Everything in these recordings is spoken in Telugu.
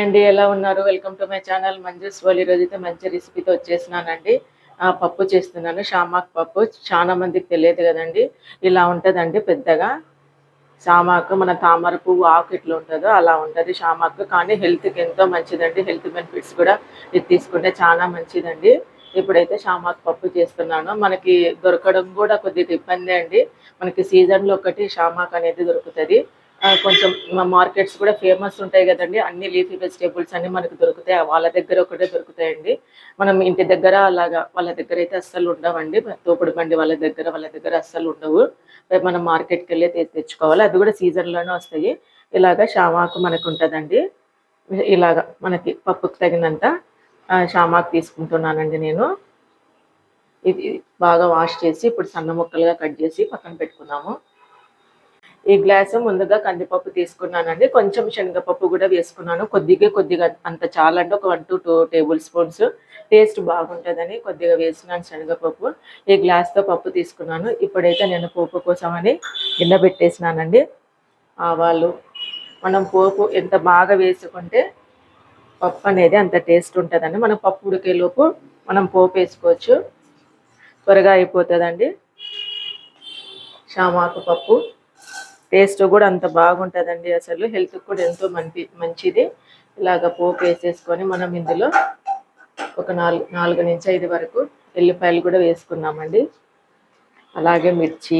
అండి ఎలా ఉన్నారు? Welcome to my channel Manju's వాళ్ళు ఈరోజు అయితే మంచి రెసిపీతో వచ్చేసినానండి. పప్పు చేస్తున్నాను షామాక్ పప్పు. చాలా మందికి తెలియదు కదండి. ఇలా ఉంటుందండి పెద్దగా. షామాకు మన తామర పువ్వు ఆకు ఎట్లా ఉంటుందో అలా ఉంటుంది షామాకు. కానీ హెల్త్కి ఎంతో మంచిదండి. హెల్త్ బెనిఫిట్స్ కూడా ఇది తీసుకుంటే చాలా మంచిదండి. ఇప్పుడైతే షామాక్ పప్పు చేస్తున్నాను. మనకి దొరకడం కూడా కొద్దిగా ఇబ్బంది అండి. మనకి సీజన్లో ఒకటి షామాక్ అనేది దొరుకుతుంది. కొంచెం మార్కెట్స్ కూడా ఫేమస్ ఉంటాయి కదండి. అన్ని లీఫీ వెజిటేబుల్స్ అన్ని మనకు దొరుకుతాయి. వాళ్ళ దగ్గర ఒకటే దొరుకుతాయండి. మనం ఇంటి దగ్గర అలాగా వాళ్ళ దగ్గర అయితే అస్సలు ఉండవండి. తోపుడు బండి వాళ్ళ దగ్గర వాళ్ళ దగ్గర అస్సలు ఉండవు. మనం మార్కెట్కి వెళ్ళి తెచ్చుకోవాలి. అది కూడా సీజన్లోనే వస్తాయి. ఇలాగా షామాకు మనకు ఉంటుందండి. ఇలాగా మనకి పప్పుకు తగినంత షామాకు తీసుకుంటున్నానండి నేను. ఇది బాగా వాష్ చేసి ఇప్పుడు సన్న ముక్కలుగా కట్ చేసి పక్కన పెట్టుకున్నాము. ఈ గ్లాసు ముందుగా కందిపప్పు తీసుకున్నానండి. కొంచెం శనగపప్పు కూడా వేసుకున్నాను. కొద్దిగా కొద్దిగా అంత చాలా అంటే ఒక one to two table spoons. Taste బాగుంటుందని కొద్దిగా వేసినాను శనగపప్పు. ఈ గ్లాస్తో పప్పు తీసుకున్నాను. ఇప్పుడైతే నేను పోపు కోసమని గిన్నె పెట్టేసినానండి ఆవాలు. మనం పోపు ఎంత బాగా వేసుకుంటే పప్పు అనేది అంత టేస్ట్ ఉంటుందండి. మనం పప్పు ఉడికేలోపు మనం పోపు వేసుకోవచ్చు. త్వరగా అయిపోతుందండి. షామాకు పప్పు. టేస్ట్ కూడా అంత బాగుంటుందండి అసలు. హెల్త్కి కూడా ఎంతో మంచి మంచిది. ఇలాగ పోపు వేసేసుకొని మనం ఇందులో ఒక నాలుగు నాలుగు నుంచి ఐదు వరకు ఎల్లిపాయలు కూడా వేసుకున్నామండి. అలాగే మిర్చి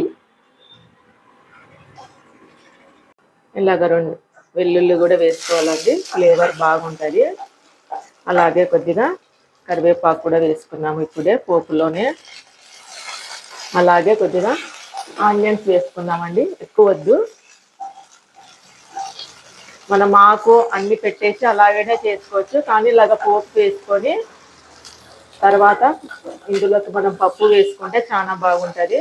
ఇలాగ రెండు వెల్లుల్లి కూడా వేసుకోవాలండి. ఫ్లేవర్ బాగుంటుంది. అలాగే కొద్దిగా కరివేపాకు కూడా వేసుకున్నాము ఇప్పుడే పోపులోనే. అలాగే కొద్దిగా ఆనియన్స్ వేసుకుందామండి. ఎక్కువ వద్దు. మనం ఆకు అన్ని పెట్టేసి అలాగనే చేసుకోవచ్చు. కానీ ఇలాగ పోపు వేసుకొని తర్వాత ఇందులోకి మనం పప్పు వేసుకుంటే చాలా బాగుంటుంది.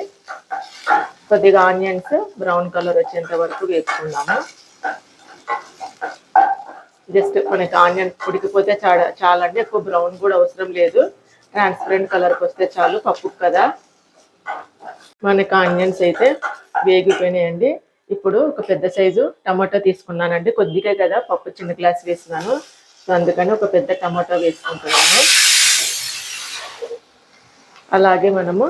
కొద్దిగా ఆనియన్స్ బ్రౌన్ కలర్ వచ్చేంత వరకు వేసుకుందాము. జస్ట్ మనకి ఆనియన్ ఉడికిపోతే చాలా చాలండి. ఎక్కువ బ్రౌన్ కూడా అవసరం లేదు. ట్రాన్స్పరెంట్ కలర్కి వస్తే చాలు పప్పు కదా. మనకు ఆనియన్స్ అయితే వేగిపోయినాయండి. ఇప్పుడు ఒక పెద్ద సైజు టమాటో తీసుకున్నానండి. కొద్దిగా కదా పప్పు చిన్న గ్లాస్ వేసినాను సో అందుకని ఒక పెద్ద టమాటో వేసుకుంటున్నాను. అలాగే మనము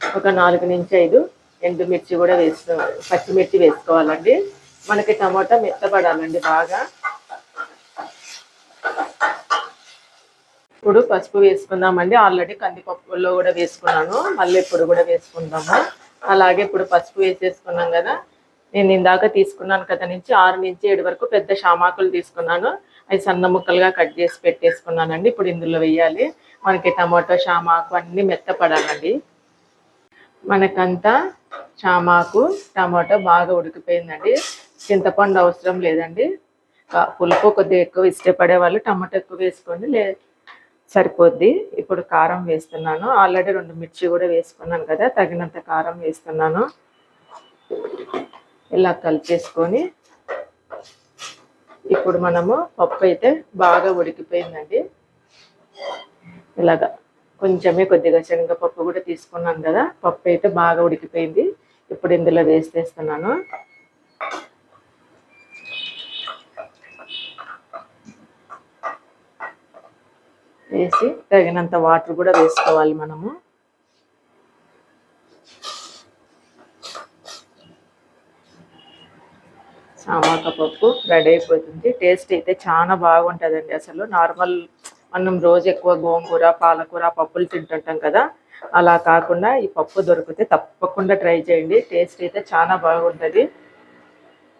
ఒక నాలుగు నుంచి ఐదు ఎండుమిర్చి కూడా వేసు పచ్చిమిర్చి వేసుకోవాలండి. మనకి టమాటా మెత్తపడాలండి బాగా. ఇప్పుడు పసుపు వేసుకుందామండి. ఆల్రెడీ కందిపప్పులో కూడా వేసుకున్నాను. మళ్ళీ ఇప్పుడు కూడా వేసుకుందాము. అలాగే ఇప్పుడు పసుపు వేసేసుకున్నాం కదా. నేను ఇందాక తీసుకున్నాను కదా నుంచి ఆరు నుంచి ఏడు వరకు పెద్ద షామాకులు తీసుకున్నాను. అవి సన్న ముక్కలుగా కట్ చేసి పెట్టేసుకున్నానండి. ఇప్పుడు ఇందులో వేయాలి. మనకి టమాటో షామాకు అన్నీ మెత్తపడాలండి. మనకంతా చామాకు టమాటో బాగా ఉడికిపోయిందండి. చింతపండు అవసరం లేదండి. పులుపు కొద్దిగా ఎక్కువ ఇష్టపడే వాళ్ళు టమాటో ఎక్కువ వేసుకోండి. లే సరిపోద్ది. ఇప్పుడు కారం వేస్తున్నాను. ఆల్రెడీ రెండు మిర్చి కూడా వేసుకున్నాను కదా తగినంత కారం వేస్తున్నాను. ఇలా కలిపేసుకొని ఇప్పుడు మనము పప్పు అయితే బాగా ఉడికిపోయిందండి. ఇలాగా కొంచెమే కొద్దిగా శనగపప్పు కూడా తీసుకున్నాను కదా పప్పు అయితే బాగా ఉడికిపోయింది. ఇప్పుడు ఇందులో వేసేస్తున్నాను. వేసి తగినంత వాటర్ కూడా వేసుకోవాలి మనము. సామాక పప్పు రెడీ అయిపోతుంది. టేస్ట్ అయితే చాలా బాగుంటుందండి అసలు. నార్మల్ మనం రోజు ఎక్కువ గోంగూర పాలకూర పప్పులు తింటుంటాం కదా. అలా కాకుండా ఈ పప్పు దొరికితే తప్పకుండా ట్రై చేయండి. టేస్ట్ అయితే చాలా బాగుంటుంది.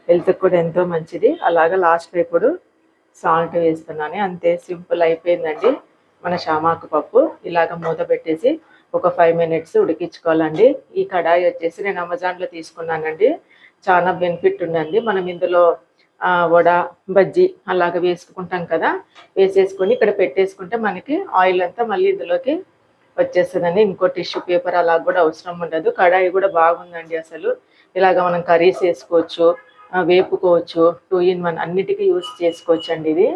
హెల్త్కి కూడా ఎంతో మంచిది. అలాగే లాస్ట్ ఇప్పుడు సాల్ట్ వేస్తున్నాను. అంతే సింపుల్ అయిపోయిందండి. మన షామాకు పప్పు ఇలాగ మూత పెట్టేసి ఒక ఫైవ్ మినిట్స్ ఉడికించుకోవాలండి. ఈ కడాయి వచ్చేసి నేను అమెజాన్లో తీసుకున్నానండి. చాలా బెనిఫిట్ ఉందండి. మనం ఇందులో ఆ, వడ బజ్జీ అలాగ వేసుకుంటాం కదా. వేసేసుకొని ఇక్కడ పెట్టేసుకుంటే మనకి ఆయిల్ అంతా మళ్ళీ ఇందులోకి వచ్చేస్తుందండి. ఇంకో టిష్యూ పేపర్ అలా కూడా అవసరం ఉండదు. కడాయి కూడా బాగుందండి అసలు. ఇలాగ మనం కర్రీస్ వేసుకోవచ్చు వేపుకోవచ్చు టూ ఇన్ వన్ అన్నిటికీ యూస్ చేసుకోవచ్చు అండి ఇది.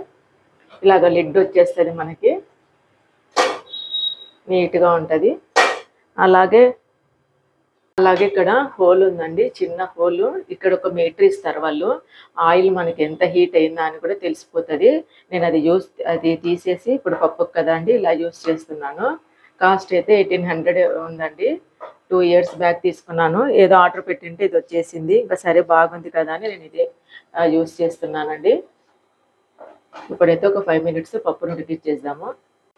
ఇలాగ లిడ్ వచ్చేస్తుంది మనకి. నీట్గా ఉంటుంది. అలాగే అలాగే ఇక్కడ హోల్ ఉందండి. చిన్న హోల్. ఇక్కడ ఒక మీటర్ ఇస్తారు వాళ్ళు. ఆయిల్ మనకి ఎంత హీట్ అయిందా అని కూడా తెలిసిపోతుంది. నేను అది యూస్ అది తీసేసి ఇప్పుడు పప్పు కదా అండి ఇలా యూస్ చేస్తున్నాను. కాస్ట్ అయితే ఎయిటీన్ హండ్రెడ్ ఉందండి. టూ ఇయర్స్ బ్యాక్ తీసుకున్నాను. ఏదో ఆర్డర్ పెట్టింటే ఇది వచ్చేసింది. ఇంకా సరే బాగుంది కదా అని నేను ఇది యూస్ చేస్తున్నానండి. ఇప్పుడైతే ఒక ఫైవ్ మినిట్స్ పప్పును ఉడికిచ్చేద్దాము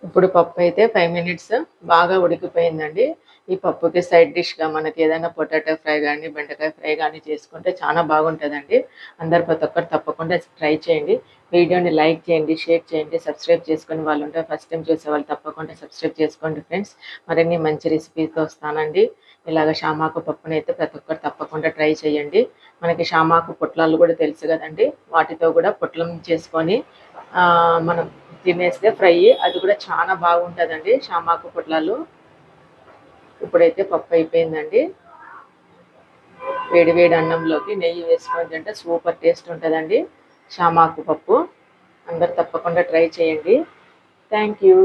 ఇప్పుడు పప్పు అయితే ఫైవ్ మినిట్స్ బాగా ఉడికిపోయిందండి. ఈ పప్పుకి సైడ్ డిష్గా మనకి ఏదైనా పొటాటో ఫ్రై కానీ బెండకాయ ఫ్రై కానీ చేసుకుంటే చాలా బాగుంటుందండి. అందరు ప్రతి ఒక్కరు తప్పకుండా ట్రై చేయండి. వీడియోని లైక్ చేయండి షేర్ చేయండి సబ్స్క్రైబ్ చేసుకుని వాళ్ళు ఉంటే ఫస్ట్ టైం చూసే వాళ్ళు తప్పకుండా సబ్స్క్రైబ్ చేసుకోండి ఫ్రెండ్స్. మరిన్ని మంచి రెసిపీతో వస్తానండి. ఇలాగ షామాకు పప్పునైతే ప్రతి ఒక్కరు తప్పకుండా ట్రై చేయండి. మనకి షామాకు పొట్లాలు కూడా తెలుసు కదండి. వాటితో కూడా పొట్లం చేసుకొని మనం తినేస్తే ఫ్రై అది కూడా చాలా బాగుంటుందండి షామాకు పొట్లాలు. ఇప్పుడైతే పప్పు అయిపోయిందండి. వేడి వేడి అన్నంలోకి నెయ్యి వేసుకొని తింటే సూపర్ టేస్ట్ ఉంటుందండి షామాకు పప్పు. అందరు తప్పకుండా ట్రై చేయండి. Thank you.